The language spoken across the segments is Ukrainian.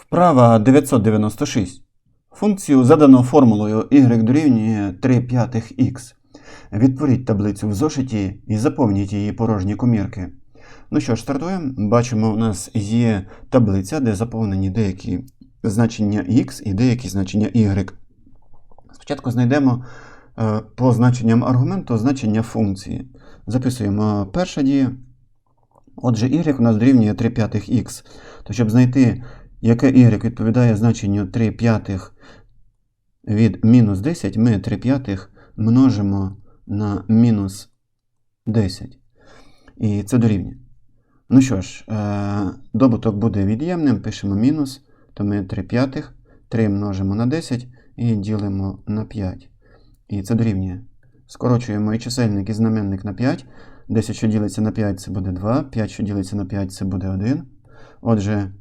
Вправа 996. Функцію задано формулою y дорівнює 3 п'ятих х. Відтворіть таблицю в зошиті і заповніть її порожні комірки. Ну що ж, стартуємо. Бачимо, у нас є таблиця, де заповнені деякі значення x і деякі значення y. Спочатку знайдемо е, по значенням аргументу значення функції. Записуємо перша дія. Отже, y у нас дорівнює 3 п'ятих х. То щоб знайти, яке y відповідає значенню 3 п'ятих від мінус 10, ми 3 п'ятих множимо на мінус 10. І це дорівнює. Ну що ж, е, добуток буде від'ємним, пишемо мінус, то ми 3 п'ятих, 3 множимо на 10 і ділимо на 5. І це дорівнює. Скорочуємо і чисельник, і знаменник на 5. 10, що ділиться на 5, це буде 2. 5, що ділиться на 5, це буде 1. Отже,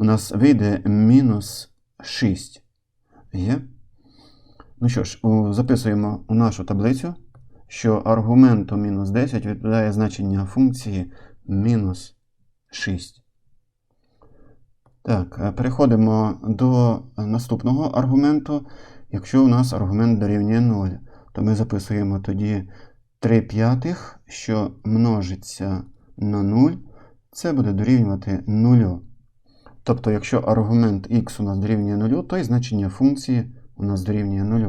у нас вийде мінус 6. Є? Ну що ж, записуємо у нашу таблицю, що аргументу мінус 10 відповідає значення функції мінус 6. Так, е, переходимо до наступного аргументу. Якщо у нас аргумент дорівнює 0, то ми записуємо тоді 3 п'ятих, що множиться на 0, це буде дорівнювати 0. Тобто, якщо аргумент x у нас дорівнює 0, то і значення функції у нас дорівнює 0.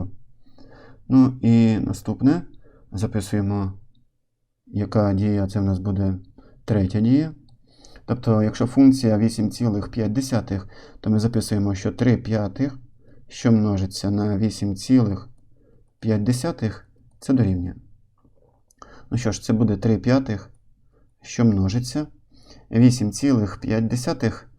Ну і наступне записуємо, яка дія це в нас буде третя дія. Тобто, якщо функція 8,5, то ми записуємо, що 3 п'ятих, що множиться на 8,5, це дорівнює. Ну що ж, це буде 3 п'ятих, що множиться. 8,5.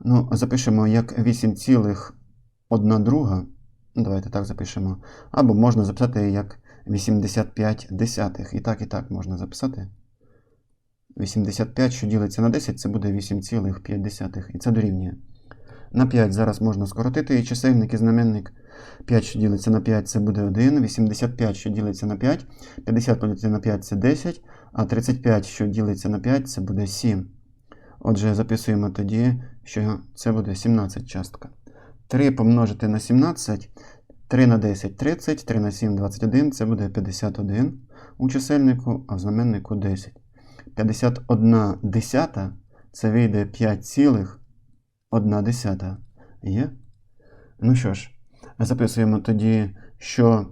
Ну, запишемо як 8,1 друга. Ну, Давайте так запишемо. Або можна записати як 85 десятих. І так, і так можна записати. 85, що ділиться на 10, це буде 8,5. І це дорівнює. На 5 зараз можна скоротити і чисельник і знаменник. 5, що ділиться на 5, це буде 1. 85, що ділиться на 5. 50 поділити на 5 це 10. А 35, що ділиться на 5, це буде 7. Отже, записуємо тоді, що це буде 17 частка. 3 помножити на 17, 3 на 10 30, 3 на 7 21, це буде 51 у чисельнику, а в знаменнику 10. 51 десята це вийде 5,1 десята. Є? Ну що ж, записуємо тоді, що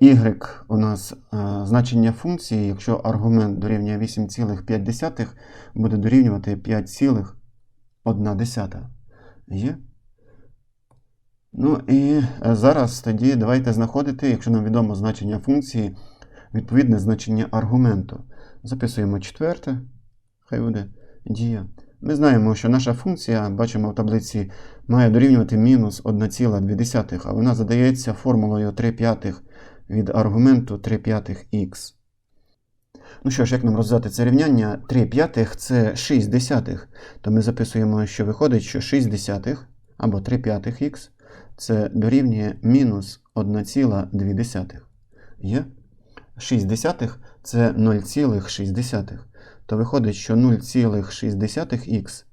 y у нас е, значення функції, якщо аргумент дорівнює 8,5, буде дорівнювати 5,1. Є? Ну і е, зараз тоді давайте знаходити, якщо нам відомо значення функції, відповідне значення аргументу. Записуємо четверте, хай буде дія. Ми знаємо, що наша функція, бачимо в таблиці, має дорівнювати мінус 1,2, а вона задається формулою 3 п'ятих від аргументу 3 п'ятих х. Ну що ж, як нам розв'язати це рівняння? 3 п'ятих це 6 десятих. То ми записуємо, що виходить, що 6 десятих або 3 п'ятих х це дорівнює мінус 1,2. Є? 6 десятих це 0,6. То виходить, що 0,6х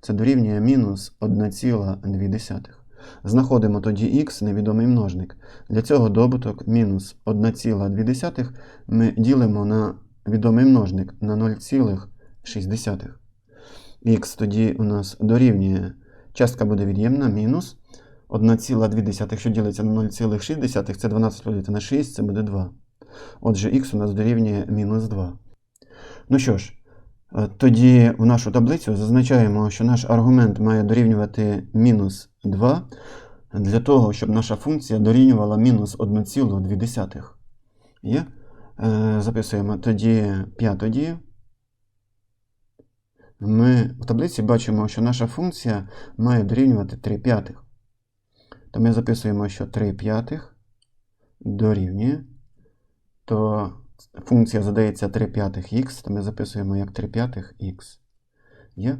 це дорівнює мінус 1,2. Знаходимо тоді х невідомий множник. Для цього добуток мінус 1,2 ми ділимо на відомий множник на 0,6. Х тоді у нас дорівнює, частка буде від'ємна, мінус 1,2, що ділиться на 0,6, це 12 поділити на 6, це буде 2. Отже, х у нас дорівнює мінус 2. Ну що ж, тоді в нашу таблицю зазначаємо, що наш аргумент має дорівнювати мінус 2 для того, щоб наша функція дорівнювала мінус 1,2. Є? Е, Записуємо тоді п'яту дію. Ми в таблиці бачимо, що наша функція має дорівнювати 3 п'ятих. То ми записуємо, що 3 п'ятих дорівнює, функція задається 3 п'ятих х, то ми записуємо як 3 п'ятих х. Є?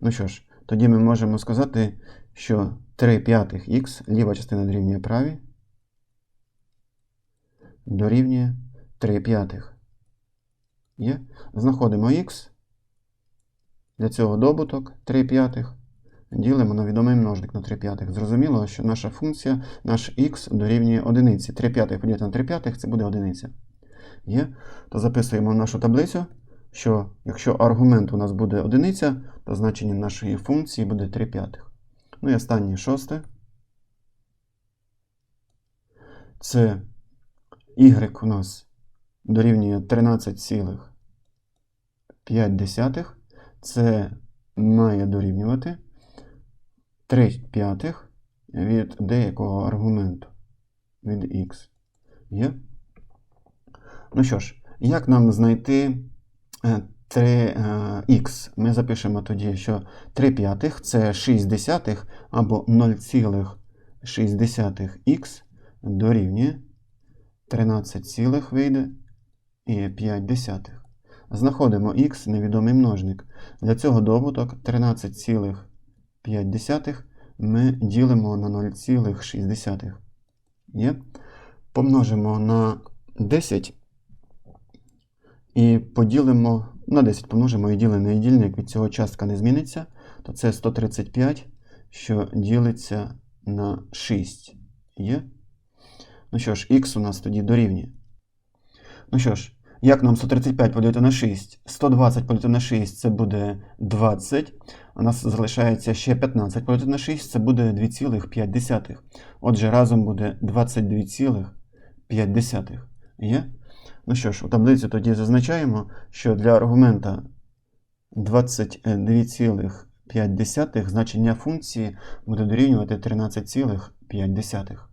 Ну що ж, тоді ми можемо сказати, що 3 п'ятих х, ліва частина дорівнює правій, дорівнює 3 п'ятих. Є? Знаходимо х. Для цього добуток 3 п'ятих ділимо на відомий множник на 3 п'ятих. Зрозуміло, що наша функція, наш х дорівнює одиниці. 3 п'ятих поділити на 3 п'ятих це буде одиниця. Є? То записуємо в нашу таблицю, що якщо аргумент у нас буде одиниця, то значення нашої функції буде 3 п'ятих. Ну і останнє шосте. Це y у нас дорівнює 13,5. Це має дорівнювати 3 п'ятих від деякого аргументу від x. Є? Ну що ж, як нам знайти 3х? Ми запишемо тоді, що 3 п'ятих це 6 десятих або 0,6х дорівнює 13, цілих вийде і 5 десятих. Знаходимо х невідомий множник. Для цього добуток 13,5 ми ділимо на 0,6. Є? Помножимо на 10 і поділимо на 10 помножимо і ділений дільник від цього частка не зміниться, то це 135, що ділиться на 6. Є? Ну що ж, х у нас тоді дорівнює. Ну що ж, як нам 135 поділити на 6? 120 поділити на 6 це буде 20. У нас залишається ще 15 поділити на 6 це буде 2,5. Отже, разом буде 22,5. Є? Ну що ж, у таблиці тоді зазначаємо, що для аргумента 22,5 значення функції буде дорівнювати 13,5.